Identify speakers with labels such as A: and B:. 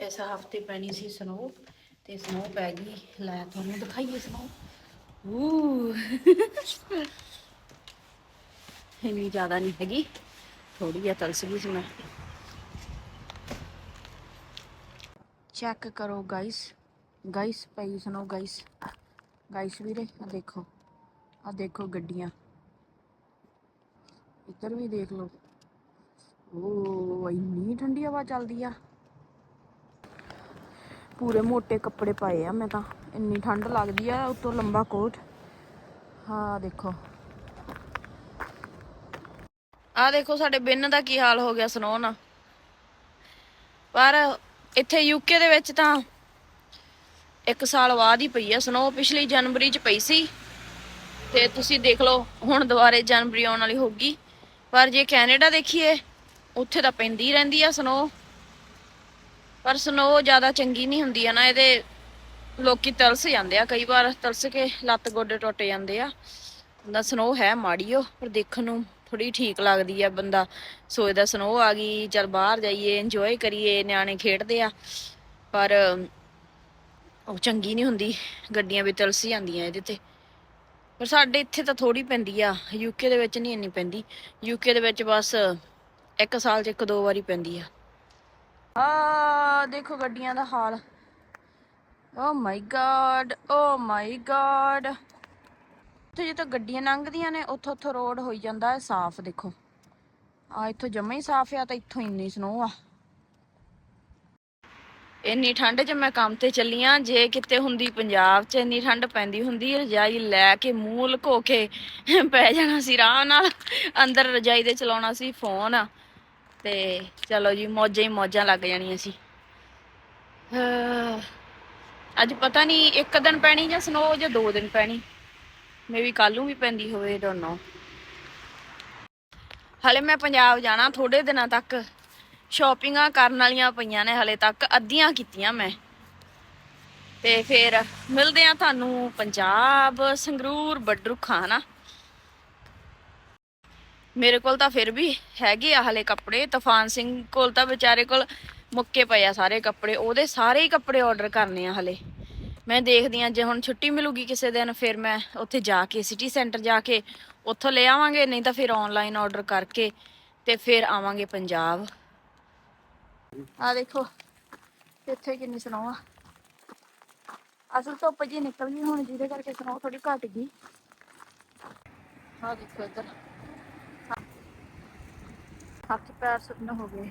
A: ਇਸ ਹਫ਼ਤੇ ਪੈਣੀ ਸੀ ਸਨੋ ਤੇ ਸਨੋ ਪੈ ਗਈ। ਲੈ ਤੁਹਾਨੂੰ ਦਿਖਾਈਏ ਸਨੋ ਊ ਇੰਨੀ ਜ਼ਿਆਦਾ ਨਹੀਂ ਹੈਗੀ। ਥੋੜੀ ਜਿਹੀ ਤਲਸ ਗਈ ਸੀ ਮੈਂ ਚੈੱਕ ਕਰੋ ਗਾਇਸ ਗਾਇਸ ਪਈ ਸੁਣੋ ਗਾਇਸ ਗਾਇਸ ਵੀਰੇ ਆ ਦੇਖੋ। ਆ ਦੇਖੋ ਗੱਡੀਆਂ। ਇੱਧਰ ਵੀ ਦੇਖ ਲਓ। ਓ ਇੰਨੀ ਠੰਡੀ ਹਵਾ ਚੱਲਦੀ ਆ। ਪੂਰੇ ਮੋٹے ਕੱਪੜੇ ਪਾਏ ਆ, ਮੈਂ ਤਾਂ। ਇੰਨੀ ਠੰਡ ਲੱਗਦੀ ਆ, ਉੱਤੋਂ ਲੰਬਾ ਕੋਟ। ਹਾਂ ਦੇਖੋ। ਆ ਦੇਖੋ, ਸਾਡੇ ਬਿੰਨ ਦਾ ਕੀ ਹਾਲ ਹੋ ਗਿਆ ਸਨੋ ਨਾ। ਪਰ ਇੱਥੇ ਯੂਕੇ ਦੇ ਵਿੱਚ ਤਾਂ ਇੱਕ ਸਾਲ ਬਾਅਦ ਹੀ ਪਈ ਆ ਸਨੋ ਪਿਛਲੀ ਜਨਵਰੀ ਚ ਪਈ ਸੀ। ਤੇ ਤੁਸੀਂ ਦੇਖ ਲਓ, ਹੁਣ ਦੁਬਾਰੇ ਜਨਵਰੀ ਆਉਣ ਵਾਲੀ ਹੋਗੀ ਪਰ ਜੇ ਕੈਨੇਡਾ ਦੇਖੀਏ, ਉੱਥੇ ਤਾਂ ਪੈਂਦੀ ਰਹਿੰਦੀ ਆ ਸਨੋ ਪਰ ਸਨੋ ਜ਼ਿਆਦਾ ਚੰਗੀ ਨਹੀਂ ਹੁੰਦੀ ਹੈ ਨਾ, ਇਹਦੇ ਲੋਕੀ ਤਲਸ ਜਾਂਦੇ ਆ, ਕਈ ਵਾਰ ਤਰਸ ਕੇ ਲੱਤ ਗੋਡੇ ਟੁੱਟ ਜਾਂਦੇ ਆ। ਦਾ ਸਨੋ ਹੈ ਮਾੜੀ ਉਹ, ਪਰ ਦੇਖਣ ਨੂੰ ਥੋੜੀ ਠੀਕ ਲੱਗਦੀ ਆ ਬੰਦਾ। ਸੋਚਦਾ ਸਨੋ ਆ ਗਈ, ਚਲ ਬਾਹਰ ਜਾਈਏ ਇੰਜੋਏ ਕਰੀਏ, ਨਿਆਣੇ ਖੇਡਦੇ ਆ। ਪਰ ਉਹ ਚੰਗੀ ਨਹੀਂ ਹੁੰਦੀ, ਗੱਡੀਆਂ ਵੀ ਤਲਸ ਜਾਂਦੀਆਂ ਇਹਦੇ ਤੇ। ਪਰ ਸਾਡੇ ਇੱਥੇ ਤਾਂ ਥੋੜੀ ਪੈਂਦੀ ਆ ਯੂਕੇ ਦੇ ਵਿੱਚ ਨਹੀਂ ਇੰਨੀ ਪੈਂਦੀ। ਯੂਕੇ ਦੇ ਵਿੱਚ ਬਸ ਇੱਕ ਸਾਲ 'ਚ ਇੱਕ ਦੋ ਵਾਰੀ ਪੈਂਦੀ ਆ। ਆ ਦੇਖੋ ਗੱਡੀਆਂ ਦਾ ਹਾਲ। ਓ ਮਾਈ ਗॉड ਓ ਮਾਈ ਗॉड ਇੱਥੇ ਜਿੱਥੇ ਗੱਡੀਆਂ ਲੰਘਦੀਆਂ ਨੇ, ਉੱਥੋਂ ਉੱਥੋਂ ਰੋਡ ਹੋਈ ਜਾਂਦਾ ਹੈ, ਸਾਫ਼ ਦੇਖੋ। ਆ ਇੱਥੋਂ ਜਮਾ ਹੀ ਸਾਫ਼ ਆ ਤਾਂ ਇੱਥੋਂ ਇੰਨੀ ਸਨੋ ਆ। ਇੰਨੀ ਠੰਡ 'ਚ ਮੈਂ ਕੰਮ ਤੇ ਚੱਲੀ ਆ, ਜੇ ਕਿਤੇ ਹੁੰਦੀ ਪੰਜਾਬ 'ਚ ਇੰਨੀ ਠੰਡ ਪੈਂਦੀ ਹੁੰਦੀ ਰਜਾਈ ਲੈ ਕੇ ਮੂਲ ਲੁਕੋ ਕੇ ਪੈ ਜਾਣਾ ਸੀ, ਰਾਹ ਨਾਲ ਅੰਦਰ ਰਜਾਈ ਦੇ ਚਲਾਉਣਾ ਸੀ, ਫੋਨ। ਤੇ ਚਲੋ ਜੀ, ਮੌਜਾਂ ਹੀ ਮੌਜਾਂ ਲੱਗ ਜਾਣੀਆਂ ਸੀ। ਅੱਜ ਪਤਾ ਨਹੀਂ ਇੱਕ ਦਿਨ ਪੈਣੀ ਜਾਂ ਸਨੋ ਜਾਂ ਦੋ ਦਿਨ ਪੈਣੀ। ਮੇਬੀ ਕੱਲ ਨੂੰ ਵੀ ਪੈਂਦੀ ਹੋਵੇ ਡੋਨਟ ਨੋ ਹਲੇ ਮੈਂ ਪੰਜਾਬ ਜਾਣਾ ਥੋੜੇ ਦਿਨਾਂ ਤੱਕ। ਸ਼ਾਪਿੰਗਾਂ ਕਰਨ ਵਾਲੀਆਂ ਪਈਆਂ ਨੇ ਹਲੇ ਤੱਕ, ਅੱਧੀਆਂ ਕੀਤੀਆਂ ਮੈਂ। ਤੇ ਫਿਰ ਮਿਲਦੇ ਆ ਤੁਹਾਨੂੰ ਪੰਜਾਬ, ਸੰਗਰੂਰ, ਬੱਡਰੁਖਾ, ਹਨਾ? ਮੇਰੇ ਕੋਲ ਤਾਂ ਫਿਰ ਵੀ ਹੈਗੇ ਆ ਹਲੇ ਕੱਪੜੇ। ਤੂਫਾਨ ਸਿੰਘ ਕੋਲ ਤਾਂ ਵਿਚਾਰੇ ਕੋਲ ਮੁੱਕੇ ਪਏ ਆ ਸਾਰੇ ਕੱਪੜੇ। ਉਹਦੇ ਸਾਰੇ ਹੀ ਕੱਪੜੇ ਆਰਡਰ ਕਰਨੇ ਆ ਹਲੇ। ਮੈਂ ਦੇਖਦੀ ਆ, ਜੇ ਹੁਣ ਛੁੱਟੀ ਮਿਲੂਗੀ ਕਿਸੇ ਦਿਨ, ਫਿਰ ਮੈਂ ਉੱਥੇ ਜਾ ਕੇ ਸਿਟੀ ਸੈਂਟਰ ਜਾ ਕੇ ਉੱਥੋਂ ਲੈ ਆਵਾਂਗੇ, ਨਹੀਂ ਤਾਂ ਫਿਰ ਆਨਲਾਈਨ ਆਰਡਰ ਕਰਕੇ ਤੇ ਫਿਰ ਆਵਾਂਗੇ ਪੰਜਾਬ। ਆ ਦੇਖੋ, ਇੱਥੇ ਕਿੰਨੀ ਸਨੋ ਆ। ਅਸਲ ਧੁੱਪ ਜੀ ਨਿਕਲ ਗਈ ਹੁਣ, ਜਿਹਦੇ ਕਰਕੇ ਸਨੋ ਥੋੜੀ ਘਟ ਗਈ। ਆ ਦੇਖੋ ਇੱਧਰ। ਹੱਥ ਪੈਰ ਸੁੱਕਣੇ ਹੋ ਗਏ।